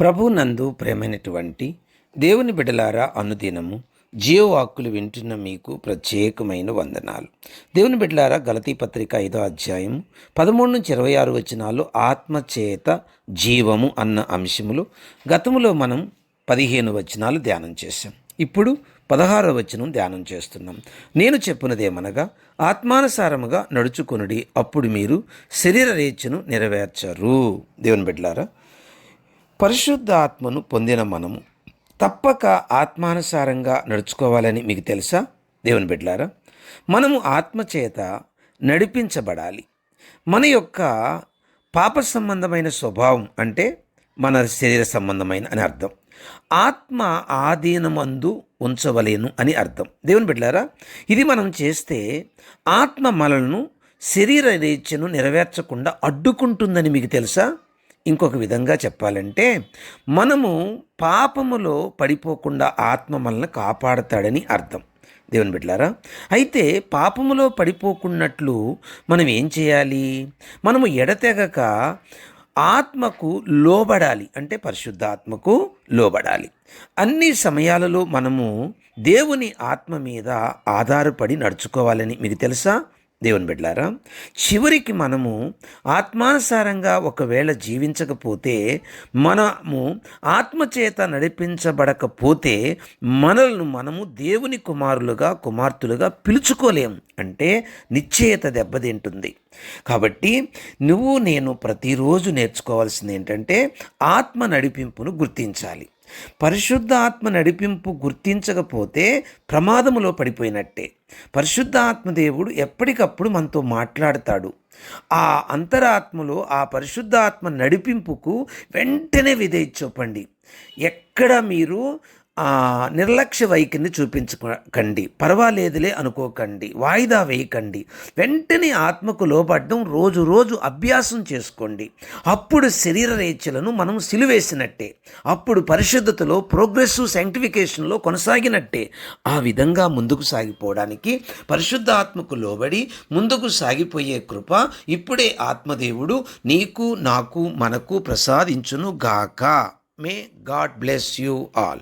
ప్రభు నందు ప్రేమైనటువంటి దేవుని బిడ్డలారా అనుదినము జీవవాక్కులు వింటున్న మీకు ప్రత్యేకమైన వందనాలు. దేవుని బిడ్డలారా గలతీ పత్రిక ఐదో అధ్యాయం పదమూడు నుంచి ఇరవై ఆరు వచనాలు ఆత్మచేత జీవము అన్న అంశములు. గతములో మనం పదిహేను వచనాలు ధ్యానం చేశాం. ఇప్పుడు పదహారవ వచనం ధ్యానం చేస్తున్నాం. నేను చెప్పినదేమనగా ఆత్మానుసారముగా నడుచుకొనుడి అప్పుడు మీరు శరీర రేచ్ఛను నెరవేర్చరు. దేవుని బిడ్డలారా పరిశుద్ధాత్మను పొందిన మనము తప్పక ఆత్మానుసారంగా నడుచుకోవాలని మీకు తెలుసా? దేవుని బిడ్లారా మనము ఆత్మచేత నడిపించబడాలి. మన యొక్క పాప సంబంధమైన స్వభావం అంటే మన శరీర సంబంధమైన అని అర్థం. ఆత్మ ఆధీనమందు ఉంచవలేను అని అర్థం. దేవుని బిడ్డారా ఇది మనం చేస్తే ఆత్మ మనలను శరీర రేచ్ఛను నెరవేర్చకుండా అడ్డుకుంటుందని మీకు తెలుసా? ఇంకొక విధంగా చెప్పాలంటే మనము పాపములో పడిపోకుండా ఆత్మ మనల్ని కాపాడతాడని అర్థం. దేవుని బిడ్డలారా అయితే పాపములో పడిపోకున్నట్లు మనం ఏం చేయాలి? మనము ఎడతెగక ఆత్మకు లోబడాలి. అంటే పరిశుద్ధాత్మకు లోబడాలి. అన్ని సమయాలలో మనము దేవుని ఆత్మ మీద ఆధారపడి నడుచుకోవాలని మీకు తెలుసా? దేవుని బిడ్డారా చివరికి మనము ఆత్మానుసారంగా ఒకవేళ జీవించకపోతే మనము ఆత్మచేత నడిపించబడకపోతే మనల్ని మనము దేవుని కుమారులుగా కుమార్తెలుగా పిలుచుకోలేం. అంటే నిశ్చయత దెబ్బతింటుంది. కాబట్టి నువ్వు నేను ప్రతిరోజు నేర్చుకోవాల్సింది ఏంటంటే ఆత్మ నడిపింపును గుర్తించాలి. పరిశుద్ధ ఆత్మ నడిపింపు గుర్తించకపోతే ప్రమాదములో పడిపోయినట్టే. పరిశుద్ధ ఆత్మదేవుడు ఎప్పటికప్పుడు మనతో మాట్లాడతాడు. ఆ అంతరాత్మలో ఆ పరిశుద్ధ ఆత్మ నడిపింపుకు వెంటనే విధేయి చూపండి. ఎక్కడ మీరు నిర్లక్ష్య వైఖరిని చూపించకండి పర్వాలేదులే అనుకోకండి. వాయిదా వేయకండి. వెంటనే ఆత్మకు లోబడ్డం రోజు రోజు అభ్యాసం చేసుకోండి. అప్పుడు శరీర రేచలను మనం సిలువేసినట్టే. అప్పుడు పరిశుద్ధతలో ప్రోగ్రెసివ్ సైంటిఫికేషన్లో కొనసాగినట్టే. ఆ విధంగా ముందుకు సాగిపోవడానికి పరిశుద్ధ ఆత్మకు లోబడి ముందుకు సాగిపోయే కృప ఇప్పుడే ఆత్మదేవుడు నీకు నాకు మనకు ప్రసాదించును గాక may God bless you all